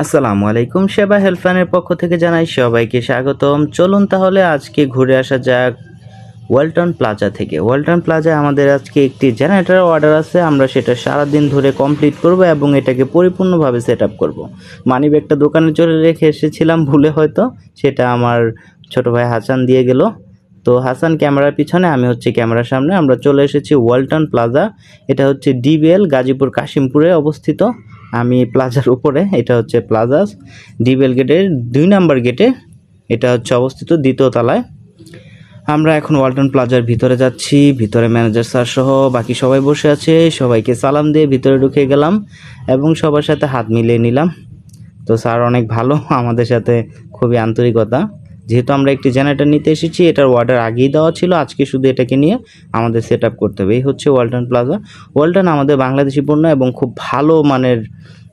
আসসালামু আলাইকুম সেবা হেল্পলাইনের পক্ষ থেকে জানাই সবাইকে স্বাগতম। চলুন তাহলে আজকে ঘুরে আসা যাক ওয়ালটন প্লাজা থেকে। ওয়ালটন প্লাজায় আমাদের আজকে একটি জেনারেটর অর্ডার আছে, আমরা সেটা সারাদিন ধরে কমপ্লিট করব এবং এটাকে পরিপূর্ণভাবে সেট আপ করব। মানি ব্যাগটা দোকানে চলে রেখে এসেছিলাম ভুলে হয়তো, সেটা আমার ছোট ভাই হাসান দিয়ে গেল। তো হাসান ক্যামেরার পিছনে, আমি হচ্ছে ক্যামেরার সামনে, আমরা চলে এসেছি ওয়ালটন প্লাজা। এটা হচ্ছে ডিবিএল, গাজীপুর কাশিমপুরে অবস্থিত। আমি প্লাজার উপরে, এটা হচ্ছে প্লাজাস ডিবিএল গেটের দুই নাম্বার গেটে এটা হচ্ছে অবস্থিত দ্বিতীয় তলায়। আমরা এখন ওয়ালটন প্লাজার ভিতরে যাচ্ছি, ভিতরে ম্যানেজার স্যার সহ বাকি সবাই বসে আছে, সবাইকে সালাম দিয়ে ভিতরে ঢুকে গেলাম এবং সবার সাথে হাত মিলিয়ে নিলাম। তো স্যার অনেক ভালো, আমাদের সাথে খুবই আন্তরিকতা। যেহেতু আমরা একটি জেনারেটর নিতে এসেছি, এটার অর্ডার আগেই দেওয়া ছিল, আজকে শুধু এটাকে নিয়ে আমাদের সেট করতে হবে। এই হচ্ছে ওয়ালটন প্লাজা ওয়ালটন আমাদের বাংলাদেশি পণ্য এবং খুব ভালো মানের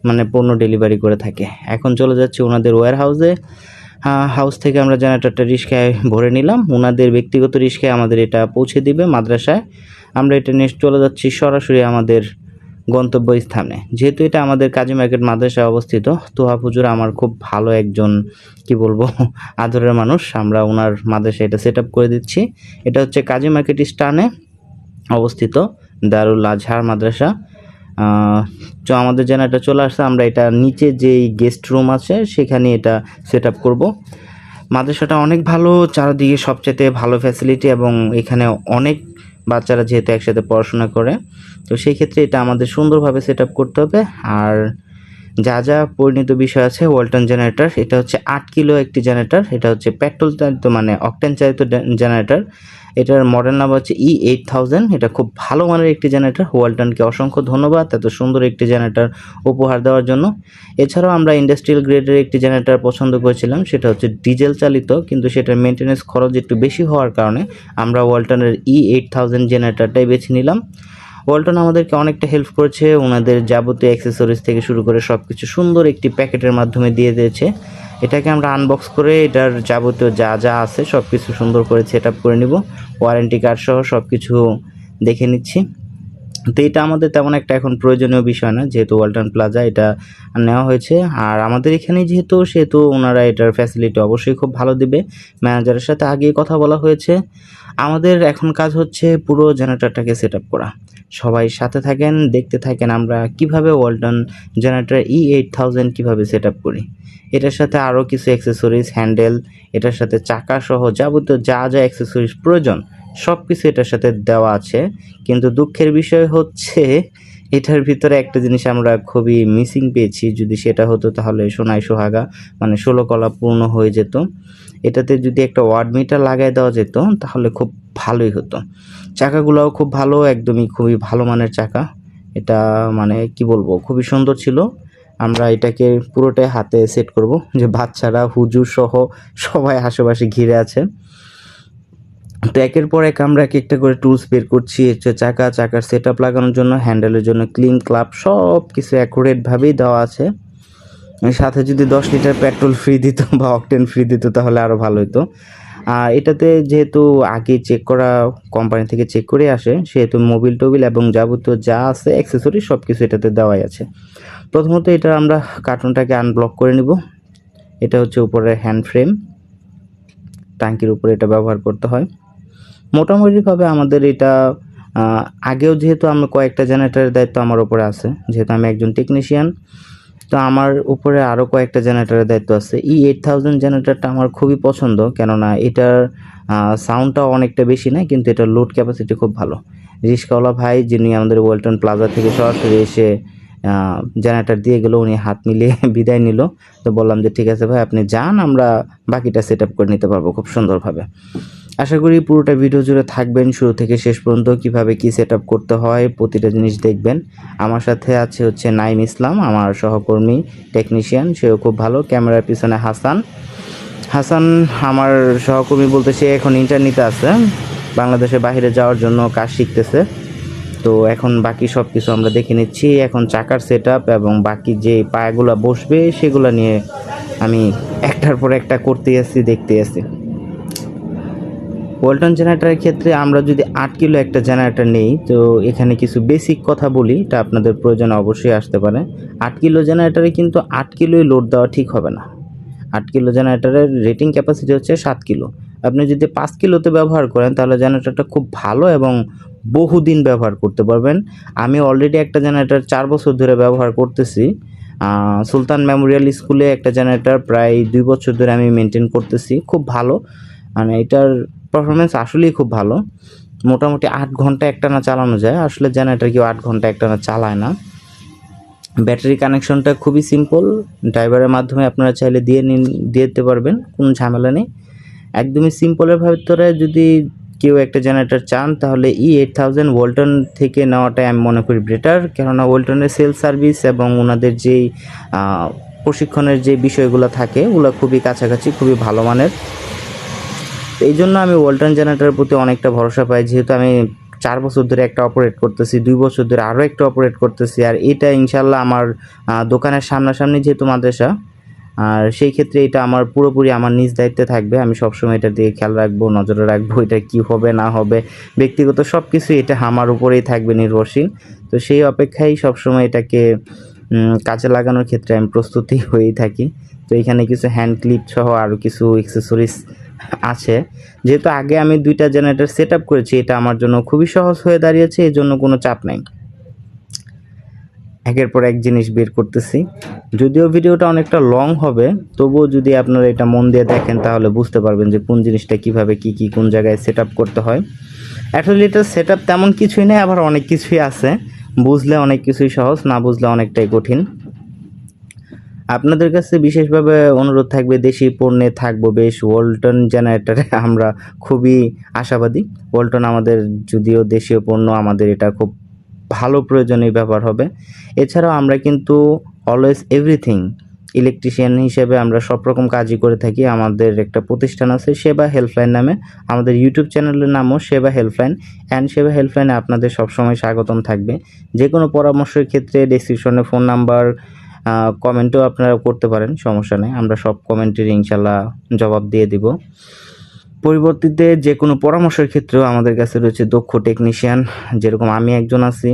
মানে পণ্য ডেলিভারি করে থাকে। এখন চলে যাচ্ছে ওনাদের ওয়্যার হাউসে হাউস থেকে আমরা জেনারেটরটা রিক্সায় ভরে নিলাম। ওনাদের ব্যক্তিগত রিক্সায় আমাদের এটা পৌঁছে দিবে মাদ্রাসায়। আমরা এটা নেক্সট চলে যাচ্ছি সরাসরি আমাদের গন্তব্যস্থানে। যেহেতু এটা আমাদের কাজী মার্কেট মাদ্রাসায় অবস্থিত, তোহা হুজুর আমার খুব ভালো একজন, কি বলব, আদরের মানুষ। আমরা ওনার মাদ্রাসায় এটা সেট করে দিচ্ছি। এটা হচ্ছে কাজী মার্কেট স্টানে অবস্থিত দারুল আজহার মাদ্রাসা। তো আমাদের যেন এটা চলে আসছে আমরা এটা নিচে যেই গেস্ট রুম আছে সেখানে এটা সেট আপ করব। মাদ্রাসাটা অনেক ভালো, চারদিকে সবচেয়ে ভালো ফ্যাসিলিটি এবং এখানে অনেক বাচ্চারা যেহেতু একসাথে পড়াশোনা করে, তো সেই ক্ষেত্রে এটা আমাদের সুন্দরভাবে সেট করতে হবে। আর যা যা পরিণত বিষয় আছে ওয়ালটন জেনারেটর এটা হচ্ছে আট কিলো একটি জেনারেটার এটা হচ্ছে পেট্রোল চালিত মানে অকটেন চালিত জেনারেটর এটার মডেল নাম হচ্ছে ই এইট থাউজেন্ড এটা খুব ভালো মানের একটি জেনারেটর ওয়ালটনকে অসংখ্য ধন্যবাদ এত সুন্দর একটি জেনারেটর উপহার দেওয়ার জন্য। এছাড়াও আমরা ইন্ডাস্ট্রিয়াল গ্রেডের একটি জেনারেটর পছন্দ করেছিলাম। সেটা হচ্ছে ডিজেল চালিত, কিন্তু সেটার মেনটেন্যান্স খরচ একটু বেশি হওয়ার কারণে আমরা ওয়ালটনের ই এইট থাউজেন্ড জেনারেটরটাই বেছে নিলাম। ওয়ালটন আমাদেরকে অনেকটা হেল্প করেছে। ওনাদের যাবতীয় অ্যাক্সেসরিজ থেকে শুরু করে সব কিছু সুন্দর একটি প্যাকেটের মাধ্যমে দিয়ে দিয়েছে। এটাকে আমরা আনবক্স করে এটার যাবতীয় যা যা আছে সব কিছু সুন্দর করে সেট করে নিব। ওয়ারেন্টি কার্ড সহ সব কিছু দেখে নিচ্ছি। তো এটা আমাদের তেমন একটা এখন প্রয়োজনীয় বিষয় না, যেহেতু ওয়ালটন প্লাজা এটা নেওয়া হয়েছে। আর আমাদের এখানে যেহেতু, সেহেতু ওনারা এটার ফ্যাসিলিটি অবশ্যই খুব ভালো দিবে। ম্যানেজারের সাথে আগেই কথা বলা হয়েছে। আমাদের এখন কাজ হচ্ছে পুরো জেনারেটরটাকে সেট করা। সবাই সাথে থাকেন, দেখতে থাকেন আমরা কীভাবে Walton generator E eight thousand কীভাবে সেট করি। এটার সাথে আরও কিছু অ্যাক্সেসরিজ হ্যান্ডেল এটার সাথে চাকা সহ যাবতীয় যা যা অ্যাক্সেসরিজ প্রয়োজন সব কিছু এটার সাথে দেওয়া আছে। কিন্তু দুঃখের বিষয় হচ্ছে, এটার ভিতরে একটা জিনিস আমরা খুবই মিসিং পেয়েছি। যদি সেটা হতো তাহলে সোনাই সোহাগা মানে ষোলো কলা পূর্ণ হয়ে যেত। এটাতে যদি একটা ওয়ার্ড মিটার লাগাই দেওয়া যেত, তাহলে খুব ভালোই হতো। চাকাগুলোও খুব ভালো, একদমই খুবই ভালো মানের চাকা। এটা মানে কি বলব, খুবই সুন্দর ছিল। আমরা এটাকে পুরোটাই হাতে সেট করব। যে বাচ্চারা, হুজুর সহ সবাই আশেপাশে ঘিরে আছে। তো একের পর এক আমরা এক একটা করে টুলস বের করছি হচ্ছে চাকা, চাকার সেট আপ লাগানোর জন্য হ্যান্ডেলের জন্য ক্লিন ক্লাব সব কিছু অ্যাকুরেটভাবেই দেওয়া আছে। সাথে যদি দশ লিটার পেট্রোল ফ্রি দিত বা অকটেন ফ্রি দিত তাহলে আরও ভালো হতো আর এটাতে যেহেতু আগে চেক করা কোম্পানি থেকে চেক করে আসে, সেহেতু মোবিল টোবিল এবং যাবতীয় যা আছে অ্যাক্সেসরি সব কিছু এটাতে দেওয়াই আছে। প্রথমত এটা আমরা কার্টুনটাকে আনব্লক করে নিব। এটা হচ্ছে উপরে হ্যান্ড ফ্রেম ট্যাঙ্কির উপরে এটা ব্যবহার করতে হয়। মোটামুটিভাবে আমাদের এটা আগেও যেহেতু আমি কয়েকটা জেনারেটরের দায়িত্ব আমার উপরে আছে, যেহেতু আমি একজন টেকনিশিয়ান তো আমার উপরে আরও কয়েকটা জেনারেটরের দায়িত্ব আছে। ই এইট থাউজেন্ড জেনারেটরটা আমার খুবই পছন্দ, কেননা এটার সাউন্ডটাও অনেকটা বেশি না, কিন্তু এটার লোড ক্যাপাসিটি খুব ভালো। রিস্কাওয়ালা ভাই, যিনি আমাদের ওয়েলটন প্লাজা থেকে সরাসরি এসে জেনারেটর দিয়ে গেল, উনি হাত মিলিয়ে বিদায় নিল। তো বললাম যে, ঠিক আছে ভাই, আপনি যান, আমরা বাকিটা সেট করে নিতে পারব খুব সুন্দরভাবে। আশা করি পুরোটা ভিডিও জুড়ে থাকবেন, শুরু থেকে শেষ পর্যন্ত কীভাবে কি সেট করতে হয়, প্রতিটা জিনিস দেখবেন। আমার সাথে আছে হচ্ছে নাইম ইসলাম, আমার সহকর্মী টেকনিশিয়ান সেও খুব ভালো, ক্যামেরার পিছনে হাসান। হাসান আমার সহকর্মী বলতে সে এখন ইন্টারনেটে আছে, বাংলাদেশের বাইরে যাওয়ার জন্য কাজ শিখতেছে। তো এখন বাকি সব কিছু আমরা দেখে নিচ্ছি। এখন চাকার সেট এবং বাকি যে পায়াগুলো বসবে, সেগুলো নিয়ে আমি একটার পর একটা করতে আসছি, দেখতে আসছি। ওয়ালটন জেনারেটারের ক্ষেত্রে আমরা যদি আট কিলো একটা জেনারেটার নেই, তো এখানে কিছু বেসিক কথা বলি, এটা আপনাদের প্রয়োজন অবশ্যই আসতে পারে। আট কিলো জেনারেটারে কিন্তু আট কিলোই লোড দেওয়া ঠিক হবে না। আট কিলো জেনারেটারের রেটিং ক্যাপাসিটি হচ্ছে সাত কিলো। আপনি যদি পাঁচ কিলোতে ব্যবহার করেন, তাহলে জেনারেটরটা খুব ভালো এবং বহুদিন ব্যবহার করতে পারবেন। আমি অলরেডি একটা জেনারেটর চার বছর ধরে ব্যবহার করতেছি। সুলতান মেমোরিয়াল স্কুলে একটা জেনারেটর প্রায় দুই বছর ধরে আমি মেনটেন করতেছি। খুব ভালো। মানে এটার পারফরমেন্স আসলেই খুব ভালো। মোটামুটি আট ঘণ্টা একটানা চালানো যায়। আসলে জেনারেটর কেউ আট ঘণ্টা একটানা চালায় না। ব্যাটারি কানেকশনটা খুবই সিম্পল ড্রাইভারের মাধ্যমে আপনারা চাইলে দিয়ে নিন, দিয়ে দিতে পারবেন। কোনো ঝামেলা নেই। একদমই সিম্পলের ভিতরে যদি কেউ একটা জেনারেটর চান, তাহলে ই এইট থাউজেন্ড ওয়ালটন থেকে নেওয়াটাই আমি মনে করি বেটার কেননা ওয়ালটনের সেল সার্ভিস এবং ওনাদের যেই প্রশিক্ষণের যে বিষয়গুলো থাকে, ওগুলো খুবই কাছাকাছি, খুবই ভালো মানের। এই জন্য আমি ওয়ালটন জেনারেটরের প্রতি অনেকটা ভরসা পাই, যেহেতু আমি চার বছর ধরে একটা অপারেট করতেছি, দুই বছর ধরে আরও একটা অপারেট করতেছি, আর এটা ইনশাল্লাহ আমার দোকানের সামনাসামনি যেহেতু মাদ্রাসা আর সেই ক্ষেত্রে এটা আমার পুরোপুরি আমার নিজ দায়িত্বে থাকবে। আমি সবসময় এটা দিয়ে খেয়াল রাখব, নজরে রাখব, এটা কি হবে, না হবে। ব্যক্তিগত সব কিছু এটা আমার উপরেই থাকবে নির্ভরশীল। তো সেই অপেক্ষায় সবসময় এটাকে কাজে লাগানোর ক্ষেত্রে আমি প্রস্তুতি হয়েই থাকি। তো এখানে কিছু হ্যান্ড ক্লিপ সহ আরও কিছু অ্যাক্সেসরিজ আছে। যেহেতু আগে আমি দুইটা জেনারেটর সেট করেছি, এটা আমার জন্য খুবই সহজ হয়ে দাঁড়িয়েছে এই জন্য কোনো চাপ নাই। একের পর এক জিনিস বের করতেছি। যদিও ভিডিওটা অনেকটা লং হবে, তবুও যদি আপনারা এটা মন দিয়ে দেখেন, তাহলে বুঝতে পারবেন যে কোন জিনিসটা কীভাবে কি কি কোন জায়গায় সেট করতে হয়। আসলে এটা সেট তেমন কিছুই নেই, আবার অনেক কিছুই আছে। বুঝলে অনেক কিছুই সহজ, না বুঝলে অনেকটাই কঠিন। আপনাদের কাছে বিশেষভাবে অনুরোধ থাকবে, দেশি পণ্যে থাকব বেশ। ওয়ালটন জেনারেটরে আমরা খুবই আশাবাদী। ওয়ালটন আমাদের, যদিও দেশীয় পণ্য আমাদের এটা খুব ভালো প্রয়োজনীয় ব্যাপার হবে। এছাড়াও আমরা কিন্তু অলওয়েজ এভরিথিং ইলেকট্রিশিয়ান হিসেবে আমরা সব রকম কাজই করে থাকি। আমাদের একটা প্রতিষ্ঠান আছে সেবা হেল্পলাইন নামে। আমাদের ইউটিউব চ্যানেলের নামও সেবা হেল্পলাইন অ্যান্ড সেবা হেল্পলাইনে আপনাদের সবসময় স্বাগতম থাকবে। যে কোনো পরামর্শের ক্ষেত্রে ডেসক্রিপশনে ফোন নাম্বার কমেন্টও আপনারা করতে পারেন, সমস্যা নেই। আমরা সব কমেন্টের ইনশাল্লাহ জবাব দিয়ে দিব। পরিবর্তিতে যে কোনো পরামর্শের ক্ষেত্রেও আমাদের কাছে রয়েছে দক্ষ টেকনিশিয়ান যেরকম আমি একজন আছি।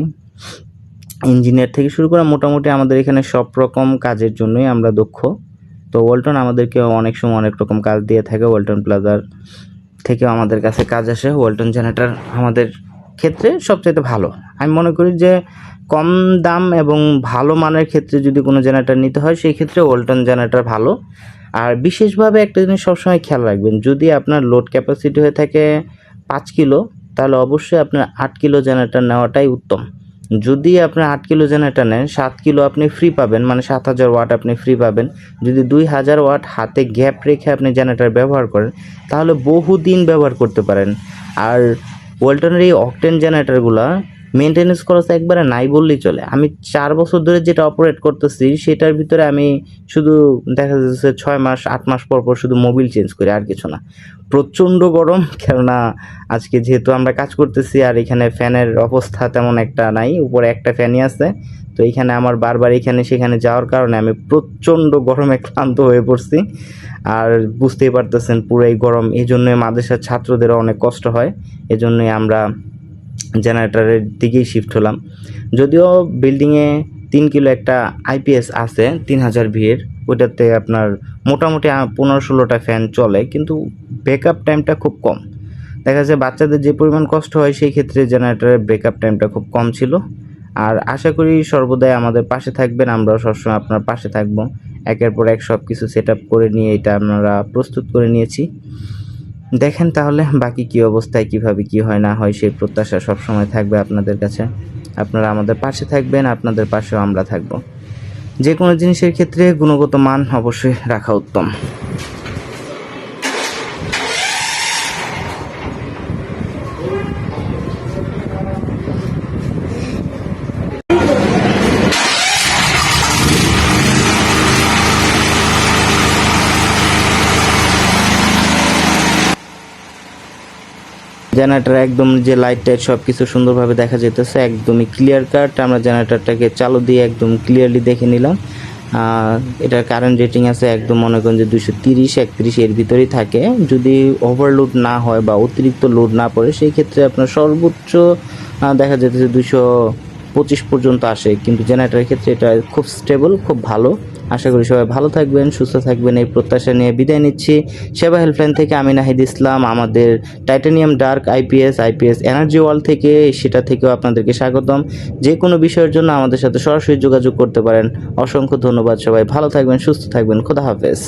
ইঞ্জিনিয়ার থেকে শুরু করে মোটামুটি আমাদের এখানে সব রকম কাজের জন্যই আমরা দক্ষ। তো ওয়ালটন আমাদেরকে অনেক সময় অনেক রকম কাজ দিয়ে থাকে ওয়ালটন প্লাজার থেকেও আমাদের কাছে কাজ আসে। ওয়ালটন জেনারেটর আমাদের ক্ষেত্রে সবচেয়ে ভালো। আমি মনে করি যে কম দাম এবং ভালো মানের ক্ষেত্রে যদি কোনো জেনারেটার নিতে হয়, সেই ক্ষেত্রে ওয়ালটন জেনারেটার ভালো। আর বিশেষভাবে একটা জিনিস সবসময় খেয়াল রাখবেন, যদি আপনার লোড ক্যাপাসিটি হয়ে থাকে পাঁচ কিলো, তাহলে অবশ্যই আপনার আট কিলো জেনারেটর নেওয়াটাই উত্তম। যদি আপনার আট কিলো জেনারেটর নেন, সাত কিলো আপনি ফ্রি পাবেন মানে সাত হাজার ওয়াট আপনি ফ্রি পাবেন। যদি দুই হাজার ওয়াট হাতে গ্যাপ রেখে আপনি জেনারেটার ব্যবহার করেন, তাহলে বহুদিন ব্যবহার করতে পারেন। আর ওয়ালটনের এই অকটেন জেনারেটরগুলো মেনটেনেন্স খরচ একবারে নাই বললেই চলে। আমি চার বছর ধরে যেটা অপারেট করতেছি, সেটার ভিতরে আমি শুধু দেখা যাচ্ছে ছয় মাস, আট মাস পর পর শুধু মোবিল চেঞ্জ করি, আর কিছু না। প্রচণ্ড গরম, কেননা আজকে যেহেতু আমরা কাজ করতেছি, আর এখানে ফ্যানের অবস্থা তেমন একটা নাই, উপরে একটা ফ্যানই আছে, তো এখানে আমার বারবার এখানে সেখানে যাওয়ার কারণে আমি প্রচণ্ড গরমে ক্লান্ত হয়ে পড়ছি। আর বুঝতেই পারতেছেন পুরো এই গরম এই জন্যই মাদ্রাসার ছাত্রদেরও অনেক কষ্ট হয়, এজন্যই আমরা জেনারেটরের দিকেই শিফট হলাম। যদিও বিল্ডিংয়ে তিন কিলো একটা আইপিএস আছে, তিন হাজার ভিএর ওইটাতে আপনার মোটামুটি পনেরো ষোলোটা ফ্যান চলে, কিন্তু ব্যাকআপ টাইমটা খুব কম। দেখা যায় বাচ্চাদের যে পরিমাণ কষ্ট হয়, সেই ক্ষেত্রে জেনারেটরের ব্রেকআপ টাইমটা খুব কম ছিল। আর আশা করি সর্বদাই আমাদের পাশে থাকবেন, আমরাও সবসময় আপনার পাশে থাকব। একের পর এক সব কিছু সেট করে নিয়ে এটা আমরা প্রস্তুত করে নিয়েছি। দেখেন তাহলে বাকি কি অবস্থায়, কীভাবে কি হয়, না হয়, সেই প্রত্যাশা সবসময় থাকবে আপনাদের কাছে। আপনারা আমাদের পাশে থাকবেন, আপনাদের পাশেও আমরা থাকব। যে কোনো জিনিসের ক্ষেত্রে গুণগত মান অবশ্যই রাখা উত্তম। জেনারেটর একদম যে লাইট টাইট সব কিছু সুন্দরভাবে দেখা যেতেছে একদমই ক্লিয়ার কাট আমরা জেনারেটারটাকে চালু দিয়ে একদম ক্লিয়ারলি দেখে নিলাম। এটার কারেন্ট রেটিং আছে একদম মনে করেন যে দুশো তিরিশ, একত্রিশ এর ভিতরেই থাকে। যদি ওভারলোড না হয় বা অতিরিক্ত লোড না পড়ে, সেই ক্ষেত্রে আপনার সর্বোচ্চ দেখা যেতেছে দুশো পঁচিশ পর্যন্ত আসে। কিন্তু জেনারেটারের ক্ষেত্রে এটা খুব স্টেবল খুব ভালো। আশা করি সবাই ভালো থাকবেন, সুস্থ থাকবেন। এই প্রত্যাশা নিয়ে বিদায় নিচ্ছি। সেবা হেল্পলাইন থেকে আমি নাহিদ ইসলাম, আমাদের titanium dark IPS IPS energy wall থেকে, সেটা থেকেও আপনাদেরকে স্বাগতম। যে কোনো বিষয়ের জন্য আমাদের সাথে সরাসরি যোগাযোগ করতে পারেন। অসংখ্য ধন্যবাদ সবাই। ভালো থাকবেন, সুস্থ থাকবেন। খোদা হাফেজ।